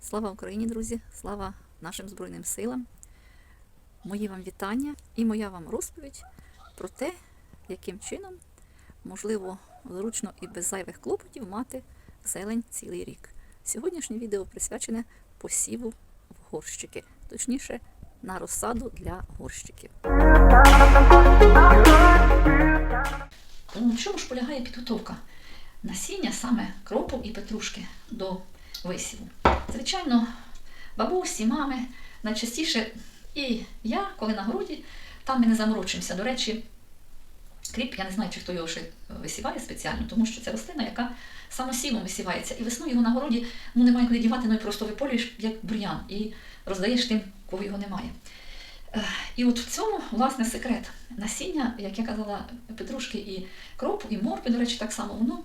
Слава Україні, друзі! Слава нашим Збройним силам! Мої вам вітання і моя вам розповідь про те, яким чином можливо зручно і без зайвих клопотів мати зелень цілий рік. Сьогоднішнє відео присвячене посіву в горщики, точніше на розсаду для горщиків. Ну, чому ж полягає підготовка насіння саме кропу і петрушки до висіву? Звичайно, бабусі, мами найчастіше і я, коли на городі, там ми не заморочимося. До речі, кріп, я не знаю, чи хто його ще висіває спеціально, тому що це рослина, яка самосівом висівається. І весною його на городі ну, немає куди дівати, ну і просто виполюєш як бур'ян і роздаєш тим, кого його немає. І от в цьому, власне, секрет. Насіння, як я казала, петрушки і кропу, і моркви, до речі, так само, воно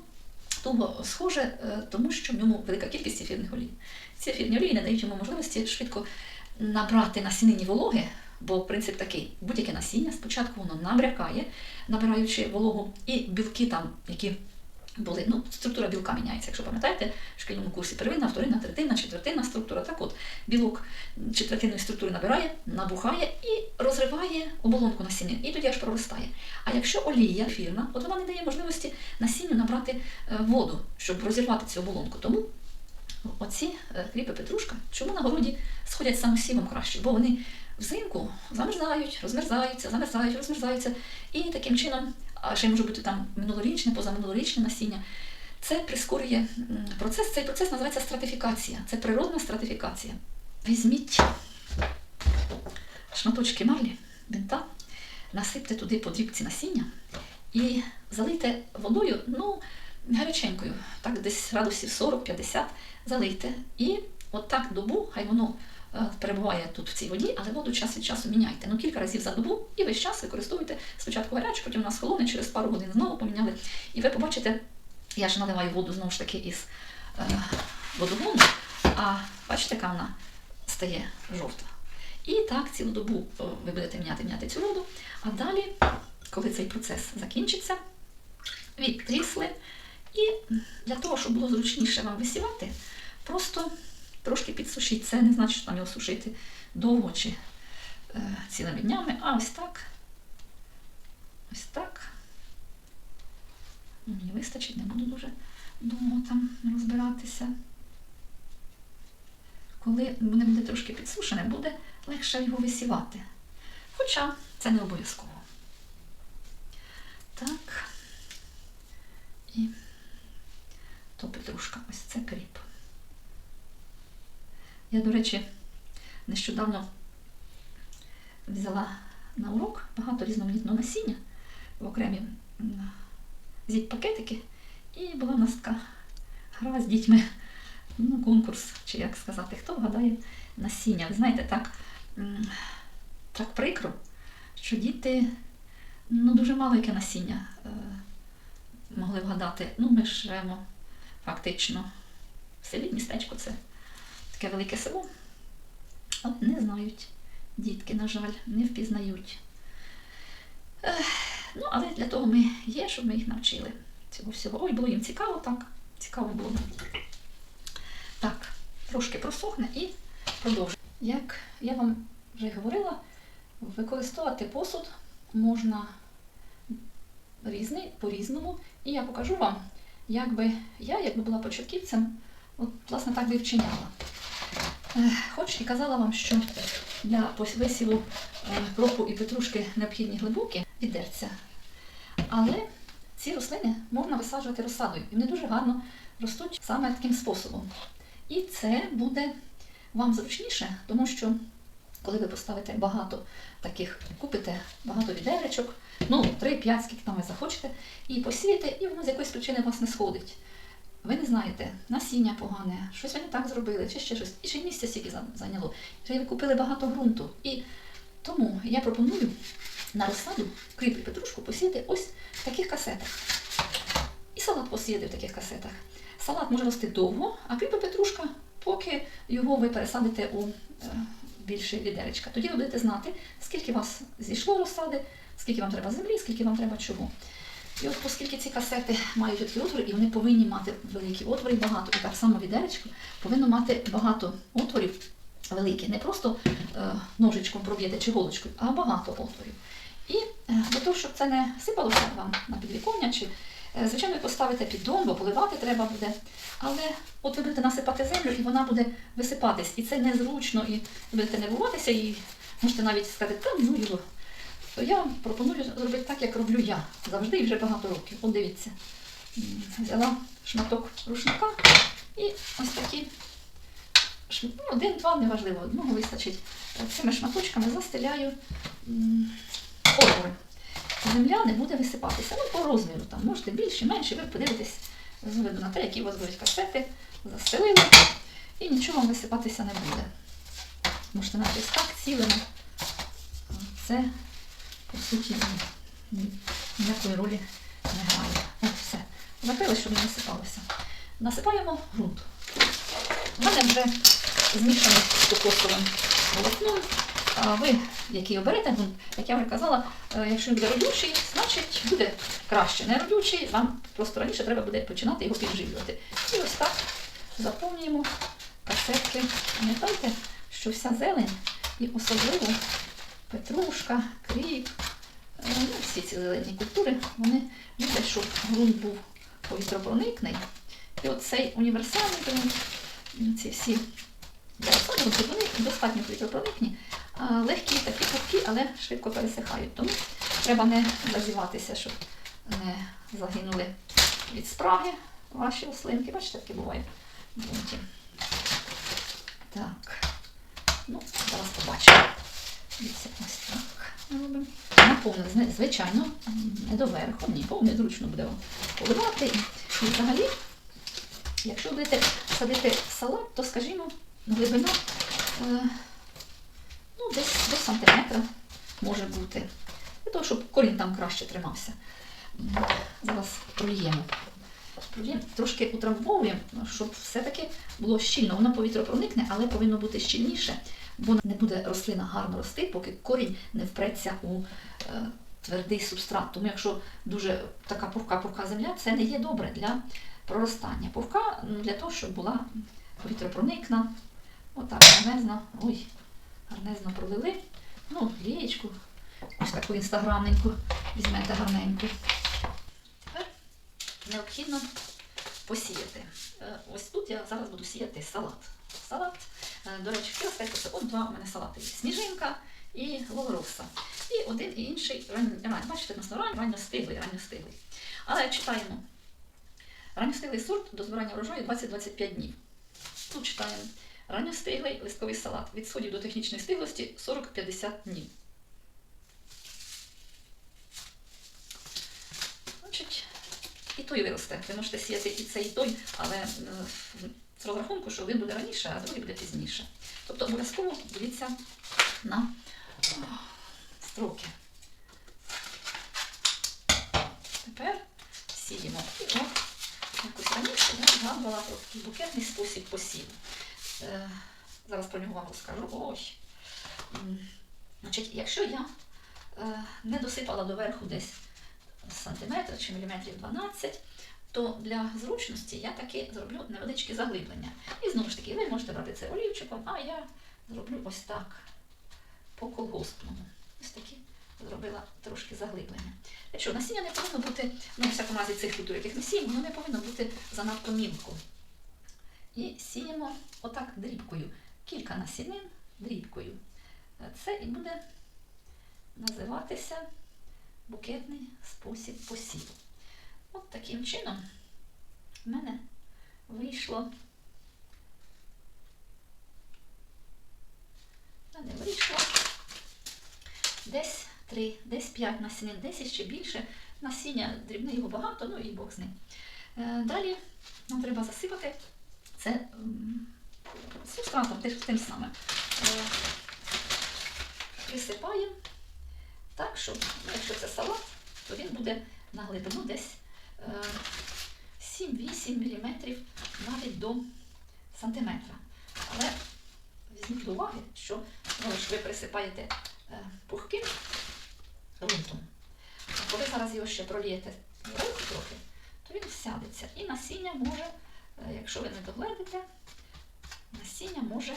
туго схоже, е, тому що в ньому велика кількість ефірних олій. Ці ефірні олії не дають йому можливості швидко набрати насіннині вологи, бо принцип такий: будь-яке насіння спочатку воно набрякає, набираючи вологу, і білки там, які були, ну, структура білка міняється, якщо пам'ятаєте, в шкільному курсі первинна, вторинна, третинна, четвертинна структура. Так от, білок четвертинної структури набирає, набухає і розриває оболонку насіння, і тоді аж проростає. А якщо олія ефірна, от вона не дає можливості насінню набрати е, воду, щоб розірвати цю оболонку. Тому оці е, кріпи петрушка, чому на городі сходять самосівом краще? Бо вони взимку замерзають, розмерзаються, замерзають, розмерзаються. І таким чином, а ще може бути там минулорічне, позаминулорічне насіння. Це прискорює процес. Цей процес називається стратифікація. Це природна стратифікація. Візьміть шматочки марлі, бинта, насипте туди по дрібці насіння і залийте водою, ну, гаряченькою, так десь градусів 40-50 залийте. І от так добу, хай воно перебуває тут в цій воді, але воду час від часу міняйте. Ну, кілька разів за добу і весь час використовуйте спочатку гарячу, потім у нас холодне, через пару годин знову поміняли. І ви побачите, я ж наливаю воду знову ж таки із е, водогону, а бачите, яка вона стає жовта. І так цілу добу е, ви будете міняти, міняти цю воду. А далі, коли цей процес закінчиться, відтрісли. І для того, щоб було зручніше вам висівати, просто трошки підсушіть. Це не значить, що там його сушити довго чи е, цілими днями, а ось так. Ось так. Ну, Мені вистачить, не буду дуже довго там розбиратися. Коли вони буде трошки підсушене, буде легше його висівати. Хоча це не обов'язково. Так. І то петрушка, ось це кріп. Я, до речі, нещодавно взяла на урок багато різноманітного насіння в окремі зіп-пакетики, і була в нас така гра з дітьми, ну, конкурс, чи як сказати, хто вгадає насіння. Ви знаєте, так, так прикро, що діти ну, дуже мало яке насіння е, могли вгадати. Ну, ми живемо фактично в селі містечко це таке велике село. От не знають дітки, на жаль, не впізнають. Ех, ну, але для того ми є, щоб ми їх навчили цього всього. Ой, було їм цікаво, так. Цікаво було. Так, трошки просохне і продовжуємо. Як я вам вже говорила, використовувати посуд можна різний, по-різному. І я покажу вам, як би я, якби була початківцем, от, власне, так би вчиняла. Е, Хоч і казала вам, що для висіву е, кропу і петрушки необхідні глибокі відерця. Але ці рослини можна висаджувати розсадою. І вони дуже гарно ростуть саме таким способом. І це буде вам зручніше, тому що коли ви поставите багато таких, купите багато відеречок, ну 3-5, скільки там ви захочете, і посієте, і воно з якоїсь причини у вас не сходить. Ви не знаєте, насіння погане, щось ви не так зробили, чи ще щось, і ще місця стільки зайняло. Ще ви купили багато ґрунту. І тому я пропоную на розсаду кріп і петрушку посіяти ось в таких касетах. І салат посіяти в таких касетах. Салат може рости довго, а кріп і петрушка, поки його ви пересадите у е, більше відеречка. Тоді ви будете знати, скільки у вас зійшло розсади, скільки вам треба землі, скільки вам треба чого. І от оскільки ці касети мають такі отвори, і вони повинні мати великі отвори багато, і так само відеречко повинно мати багато отворів великі, не просто е, ножичком проб'єте чи голочкою, а багато отворів. І е, для того, щоб це не сипалося вам на підвіконня, чи, е, звичайно, ви поставите піддон, бо поливати треба буде. Але от ви будете насипати землю, і вона буде висипатись. І це незручно, і будете нервуватися, і можете навіть сказати, та ну його. То я пропоную зробити так, як роблю я завжди і вже багато років. От дивіться. Взяла шматок рушника і ось такі ну, один-два, неважливо, одного вистачить. Цими шматочками застеляю отвори. Земля не буде висипатися. Ну, по розміру там можете більше, менше, ви подивитесь з огляду на те, які у вас будуть касети, застелили, і нічого вам висипатися не буде. Можете навіть так цілими. Це, по ніякої ролі не грає. От все. Закрили, щоб не висипалося. Насипаємо ґрунт. У мене вже змішаний з кокосовим волокном. А ви, який оберете ґрунт, як я вже казала, е, якщо він буде родючий, значить буде краще. Не родючий, вам просто раніше треба буде починати його підживлювати. І ось так заповнюємо касетки. Пам'ятайте, що вся зелень і особливо петрушка, кріп, е, ну, всі ці зелені культури, вони люблять, щоб ґрунт був повітропроникний. І от цей універсальний ґрунт, ці всі деревця, вони достатньо повітропроникні, легкі такі пухкі, але швидко пересихають. Тому треба не зазіватися, щоб не загинули від спраги ваші рослинки. Бачите, таке буває в ґрунті. Так. Ну, зараз побачимо. Ось так робимо. Наповнили, звичайно, не доверху, ні, повне зручно буде вам поливати. І взагалі, якщо будете садити салат, то, скажімо, глибина е, ну, десь до сантиметра може бути. Для того, щоб корінь там краще тримався. Зараз. Прольємо, трошки утрамбовуємо, щоб все-таки було щільно. Воно повітря проникне, але повинно бути щільніше, бо не буде рослина гарно рости, поки корінь не впреться у е, твердий субстрат. Тому якщо дуже така пухка-пухка земля, це не є добре для проростання. Пухка м, для того, щоб була повітропроникна. Отак, гарнезно, ой, гарнезно пролили. Ну, лієчку, ось таку інстаграмненьку візьмете гарненьку. Тепер необхідно посіяти. Е, Ось тут я зараз буду сіяти салат. Салат, до речі, хотіла сказати, що от два у мене салати є. Сніжинка і лолороса. І один і інший ран... ран... бачите, нас ран... ранньостиглий, ранньостиглий. Але читаємо. Ранньостиглий сорт до збирання врожаю 20-25 днів. Тут читаємо ранньостиглий листковий салат від сходів до технічної стиглості 40-50 днів. Значить, і той виросте. Ви можете сіяти і цей, і той, але е, з розрахунку, що один буде раніше, а другий буде пізніше. Тобто обов'язково дивіться на строки. Тепер сіємо. І от якось раніше я згадувала про такий букетний спосіб посіву. Е, зараз про нього вам розкажу. М, Значить, якщо я е, не досипала доверху десь сантиметр чи міліметрів 12, то для зручності я таки зроблю невеличкі заглиблення. І знову ж таки, ви можете брати це олівчиком, а я зроблю ось так по колгоспному. Ось такі зробила трошки заглиблення. Якщо насіння не повинно бути, ну, в всякому разі цих культур, яких ми сіємо, воно не повинно бути занадто мілко. І сіємо отак дрібкою. Кілька насінин дрібкою. Це і буде називатися букетний спосіб посіву. От таким чином в мене вийшло. в мене вийшло десь 3, десь 5 насінин, десь ще більше. Насіння дрібне його багато, ну і Бог з ним. Е, Далі нам треба засипати це субстратом, тим самим. Е, Присипаємо так, щоб, якщо це салат, то він буде на глибину десь 7-8 мм навіть до сантиметра. Але візьміть до уваги, що ж ви присипаєте е, пухким ґрунтом. А коли зараз його ще пролієте трохи, то він всядеться. І насіння може, е, якщо ви не догледите, насіння може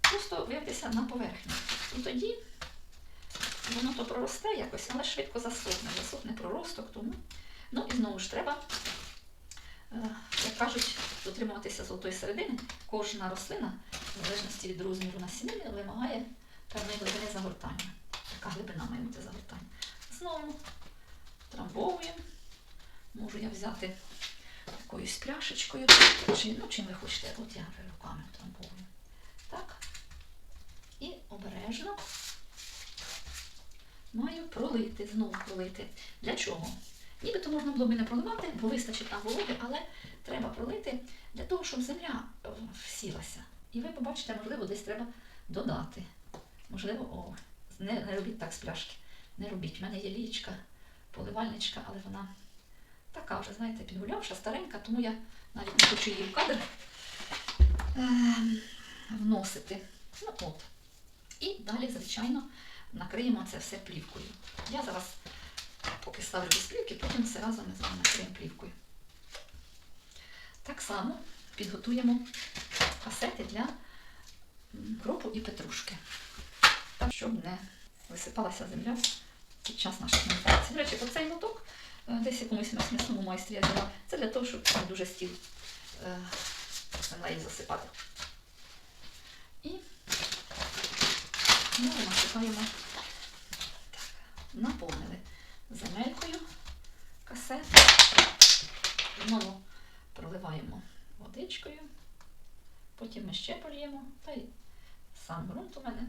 просто вивтися на поверхню. І тоді воно то проросте якось, але швидко засохне, засохне проросток, тому. Ну і знову ж треба, е, як кажуть, дотримуватися золотої середини. Кожна рослина, в залежності від розміру насінини, вимагає певної глибини загортання. Така глибина має бути загортання. Знову трамбовуємо. Можу я взяти якоюсь пляшечкою, чи, ну, чим ви хочете. От я руками трамбовую. Так. І обережно маю пролити, знову пролити. Для чого? Нібито можна було б і не проливати, бо вистачить там вологи, але треба пролити для того, щоб земля е, всілася. І ви побачите, можливо, десь треба додати. Можливо, о, не, не робіть так з пляшки. Не робіть. У мене є лічка, поливальничка, але вона така вже, знаєте, підгулявша, старенька, тому я навіть не хочу її в кадр ем, вносити. Ну от. І далі, звичайно, накриємо це все плівкою. Я зараз поки ставлю без плівки, потім все разом ми з вами накриємо плівкою. Так само підготуємо касети для кропу і петрушки. Так, щоб не висипалася земля під час наших медитацій. До речі, оцей моток е, десь якомусь м'ясному майстрі я взяла. Це для того, щоб не дуже стіл землею засипати. І знову насипаємо так, наповнили земелькою касет. Знову проливаємо водичкою, потім ми ще польємо, та й сам ґрунт у мене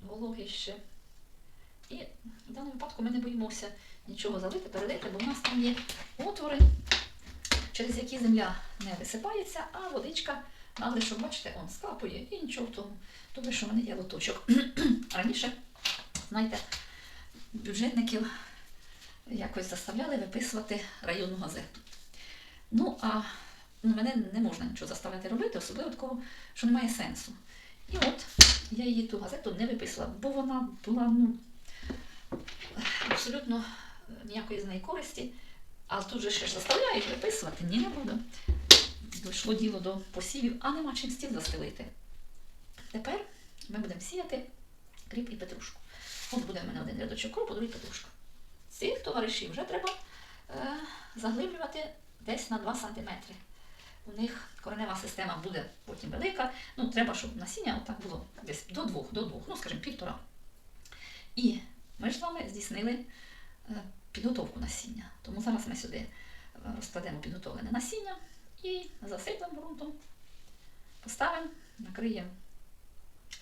вологий ще. І в даному випадку ми не боїмося нічого залити, перелити, бо в нас там є отвори, через які земля не висипається, а водичка надлишок, бачите, он скапує і нічого в тому. Добре, що в мене є лоточок. Раніше, знаєте, бюджетників якось заставляли виписувати районну газету. Ну, а ну, мене не можна нічого заставляти робити, особливо такого, що немає сенсу. І от я її ту газету не виписала, бо вона була ну, абсолютно ніякої з неї користі. А тут же ще ж заставляють виписувати, ні, не буду. Дійшло діло до посівів, а нема чим стіл застелити. Тепер ми будемо сіяти кріп і петрушку. От буде в мене один рядочок кропу, другий петрушка. Цих товаришів вже треба е, заглиблювати десь на 2 см. У них коренева система буде потім велика. Ну, треба, щоб насіння отак було десь до двох, до двох, ну, скажімо, півтора. І ми ж з вами здійснили е, підготовку насіння. Тому зараз ми сюди е, розкладемо підготовлене насіння і засиплемо ґрунтом, поставимо, накриємо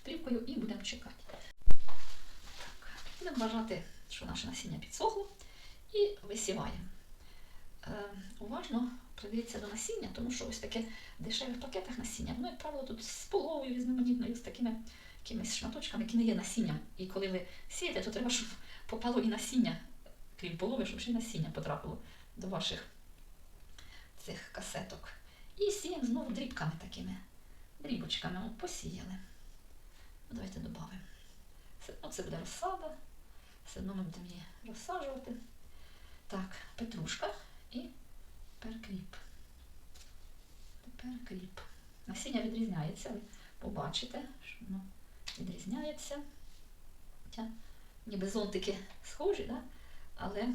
плівкою і будемо чекати. Будемо вважати, що наше насіння підсохло і висіваємо. Е, уважно придивіться до насіння, тому що ось таке дешеве в пакетах насіння, воно, як правило, тут з половою різноманітною, з такими якимись шматочками, які не є насінням. І коли ви сієте, то треба, щоб попало і насіння, крім полови, щоб ще й насіння потрапило до ваших цих касеток. І сіємо знову дрібками такими, дрібочками. От посіяли. Давайте додамо. Це буде розсада. Все одно ми будемо її розсаджувати. Так, петрушка і перкріп. Тепер кріп. Насіння відрізняється, ви побачите, що воно відрізняється. Хоча ніби зонтики схожі, да? але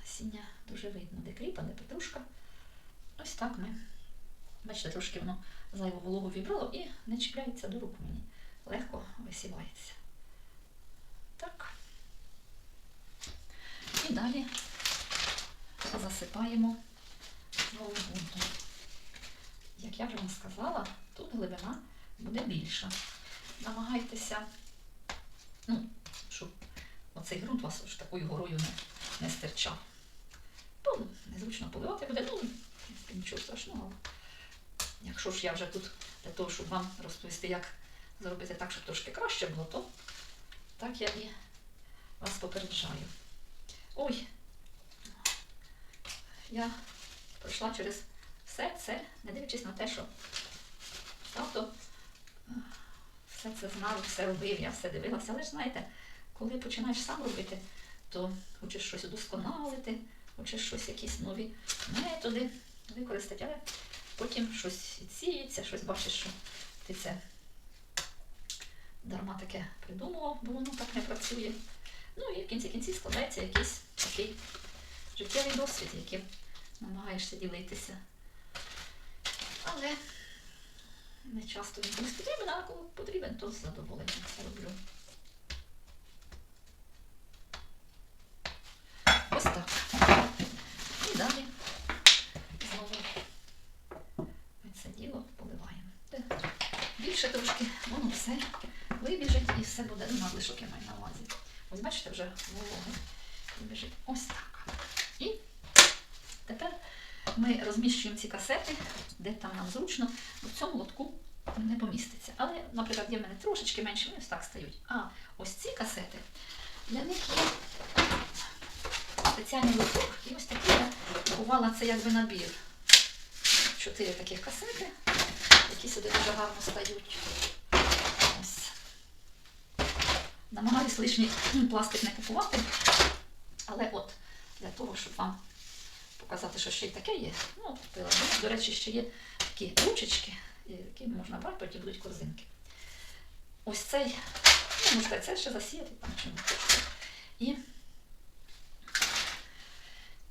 насіння дуже видно, де кріп, а де петрушка. Ось так ми. Бачите, трошки воно зайву вологу вібрало і не чіпляється до рук мені. Легко висівається. Так. І далі засипаємо ґрунтом. Як я вже вам сказала, тут глибина буде більша. Намагайтеся, ну, щоб оцей ґрунт вас ж такою горою не, не стирчав. Бо незручно поливати буде, ну, нічого страшного. Якщо ж я вже тут для того, щоб вам розповісти, як зробити так, щоб трошки краще було, то так я і вас попереджаю. Ой, я пройшла через все це, не дивлячись на те, що тато все це знав, все робив, я все дивилася. Але ж знаєте, коли починаєш сам робити, то хочеш щось удосконалити, хочеш щось, якісь нові методи використати, але потім щось відсіється, щось бачиш, що ти це дарма таке придумував, бо воно так не працює. Ну і в кінці кінці складається якийсь такий життєвий досвід, яким намагаєшся ділитися. Але не часто він комусь потрібен, а коли потрібен, то з задоволенням це роблю. Ось так. І далі знову це діло поливаємо. Більше трошки воно все вибіжить і все буде надлишок, я маю на увазі. Ось бачите, вже вологи вибіжить. Ось так. І тепер ми розміщуємо ці касети, де там нам зручно, бо в цьому лотку не поміститься. Але, наприклад, є в мене трошечки менше, вони ось так стають. А ось ці касети, для них є спеціальний лоток, і ось такий я купувала це якби набір. Чотири таких касети, які сюди дуже гарно стають. Ось. Намагаюсь лишній пластик не купувати, але от для того, щоб вам показати, що ще й таке є. Ну, купила. До речі, ще є такі ручечки, які можна брати, потім будуть корзинки. Ось цей, ну, можна це ще засіяти там чому. І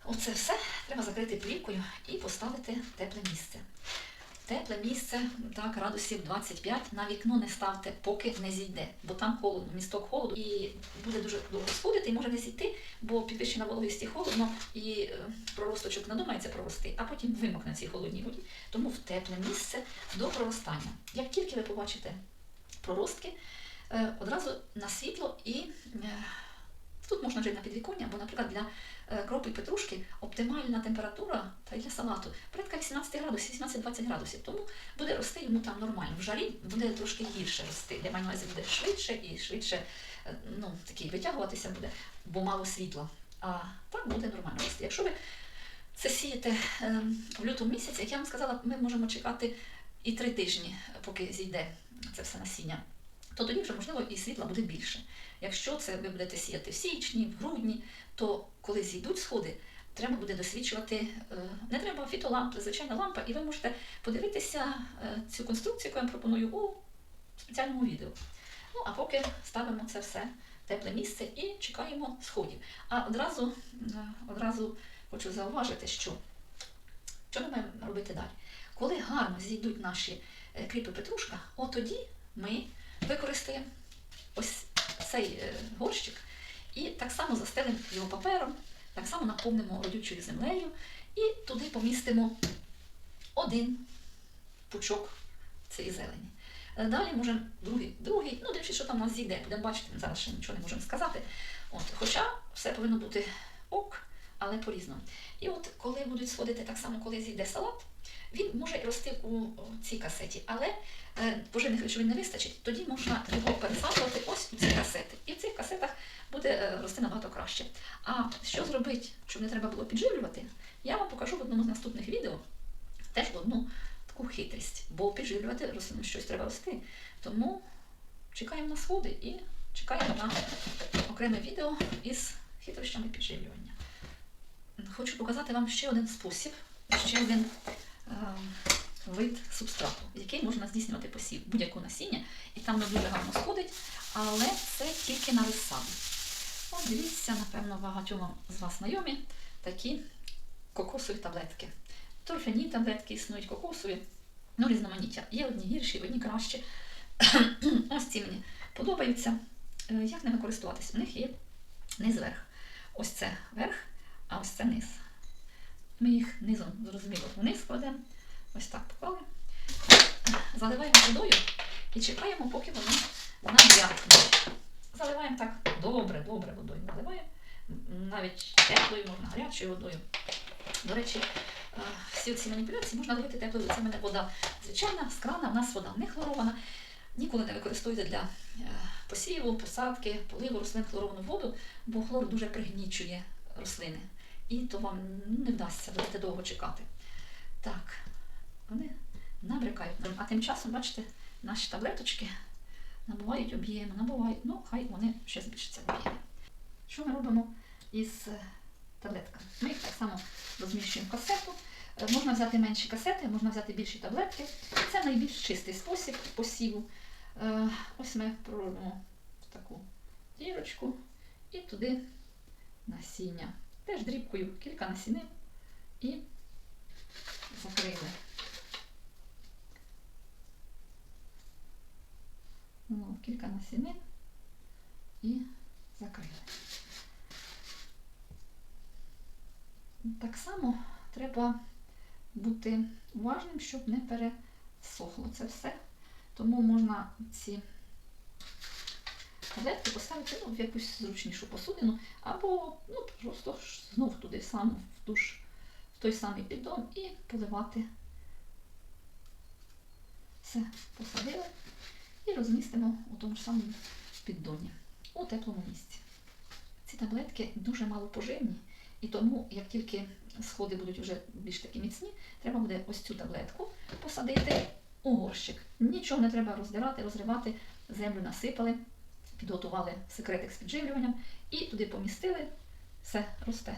оце все треба закрити плівкою і поставити в тепле місце. Тепле місце, так, градусів 25, на вікно не ставте, поки не зійде, бо там холодно, місток холоду, і буде дуже довго сходити, і може не зійти, бо підвищена вологість і холодно, і е, проросточок надумається прорости, а потім вимокне цій холодній воді. Тому в тепле місце до проростання. Як тільки ви побачите проростки, е, одразу на світло і е, тут можна й на підвіконня, бо, наприклад, для кропи петрушки оптимальна температура та й для салату порядка 18 градусів, 18-20 градусів. Тому буде рости йому там нормально. В жарі буде трошки гірше рости, де маю буде швидше і швидше е, ну, такий витягуватися буде, бо мало світла. А так буде нормально рости. Якщо ви це сієте е, в лютому місяці, як я вам сказала, ми можемо чекати і три тижні, поки зійде це все насіння. То тоді вже можливо і світла буде більше. Якщо це ви будете сіяти в січні, в грудні, то коли зійдуть сходи, треба буде досвідчувати, е, не треба фітолампи, звичайна лампа, і ви можете подивитися е, цю конструкцію, яку я вам пропоную у спеціальному відео. Ну, а поки ставимо це все в тепле місце і чекаємо сходів. А одразу, е, одразу хочу зауважити, що що ми маємо робити далі? Коли гарно зійдуть наші кріпи петрушка, от тоді ми використаємо ось цей горщик і так само застелимо його папером, так само наповнимо родючою землею і туди помістимо один пучок цієї зелені. Е, Далі можемо другий, другий, ну дивіться, що там у нас зійде, будемо бачити, ми зараз ще нічого не можемо сказати. От, хоча все повинно бути ок, але по-різному. І от коли будуть сходити так само, коли зійде салат, він може рости у цій касеті, але е, поживних речовин не вистачить, тоді можна його пересаджувати ось у ці касети. І в цих касетах буде е, рости набагато краще. А що зробити, щоб не треба було підживлювати, я вам покажу в одному з наступних відео теж одну таку хитрість, бо підживлювати рослину щось треба рости. Тому чекаємо на сходи і чекаємо на окреме відео із хитрощами підживлювання. Хочу показати вам ще один спосіб, ще один е, вид субстрату, який можна здійснювати посів будь-якого насіння, і там не дуже гарно сходить, але це тільки на розсаду. От дивіться, напевно, багатьом з вас знайомі такі кокосові таблетки. Торфяні таблетки існують, кокосові, ну різноманіття. Є одні гірші, одні кращі. Ось ці мені подобаються. Е, Як ними користуватись? У них є низ верх. Ось це верх, а ось це низ. Ми їх низом, зрозуміло, вниз кладемо. Ось так поклали. Заливаємо водою і чекаємо, поки вони набрякнуть. Заливаємо так добре, добре водою наливаємо. Навіть теплою, можна гарячою водою. До речі, е, всі ці маніпуляції можна робити теплою. Це в мене вода звичайна, з крана, в нас вода не хлорована. Ніколи не використовуйте для е, посіву, посадки, поливу рослин хлоровану воду, бо хлор дуже пригнічує рослини. І то вам не вдасться, будете довго чекати. Так, вони набрякають. А тим часом, бачите, наші таблеточки набувають об'єми, набувають, ну хай вони ще збільшаться об'ємі. Що ми робимо із е, таблетками. Ми їх так само розміщуємо в касету. Е, Можна взяти менші касети, можна взяти більші таблетки. Це найбільш чистий спосіб посіву. Е, Ось ми проробимо таку дірочку і туди насіння. Теж дрібкою кілька насінин і закрили. Ну, кілька насінин і закрили. Так само треба бути уважним, щоб не пересохло це все. Тому можна ці таблетки поставити ну, в якусь зручнішу посудину, або ну, просто знов туди сам в душ, в той самий піддон і поливати. Все посадили і розмістимо у тому ж самому піддоні у теплому місці. Ці таблетки дуже малопоживні, і тому, як тільки сходи будуть вже більш такі міцні, треба буде ось цю таблетку посадити у горщик. Нічого не треба роздирати, розривати, землю насипали, підготували секретик з підживлюванням і туди помістили, все росте.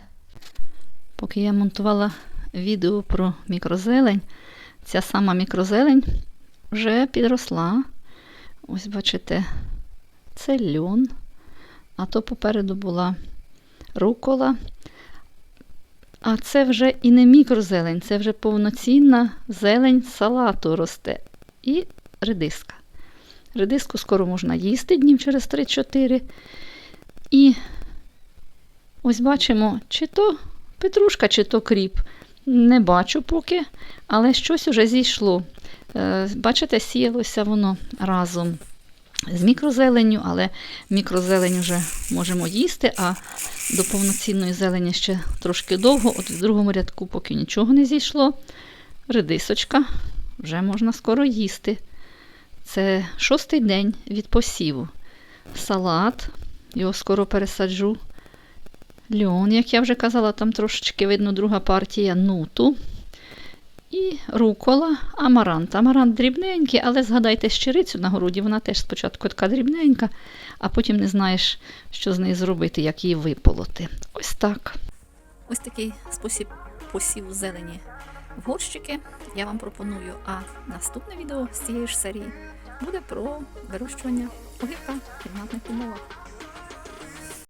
Поки я монтувала відео про мікрозелень, ця сама мікрозелень вже підросла. Ось бачите, це льон, а то попереду була рукола. А це вже і не мікрозелень, це вже повноцінна зелень салату росте. І редиска. Редиску скоро можна їсти днів через 3-4. І ось бачимо, чи то петрушка, чи то кріп. Не бачу поки, але щось уже зійшло. Е, Бачите, сіялося воно разом з мікрозеленню, але мікрозелень вже можемо їсти, а до повноцінної зелені ще трошки довго. От в другому рядку поки нічого не зійшло. Редисочка вже можна скоро їсти. Це шостий день від посіву. Салат, його скоро пересаджу. Льон, як я вже казала, там трошечки видно друга партія нуту. І рукола, амарант. Амарант дрібненький, але згадайте щирицю на городі, вона теж спочатку така дрібненька, а потім не знаєш, що з нею зробити, як її виполоти. Ось так. Ось такий спосіб посіву зелені в горщики я вам пропоную. А наступне відео з цієї ж серії буде про вирощування огірка в кімнатних умовах.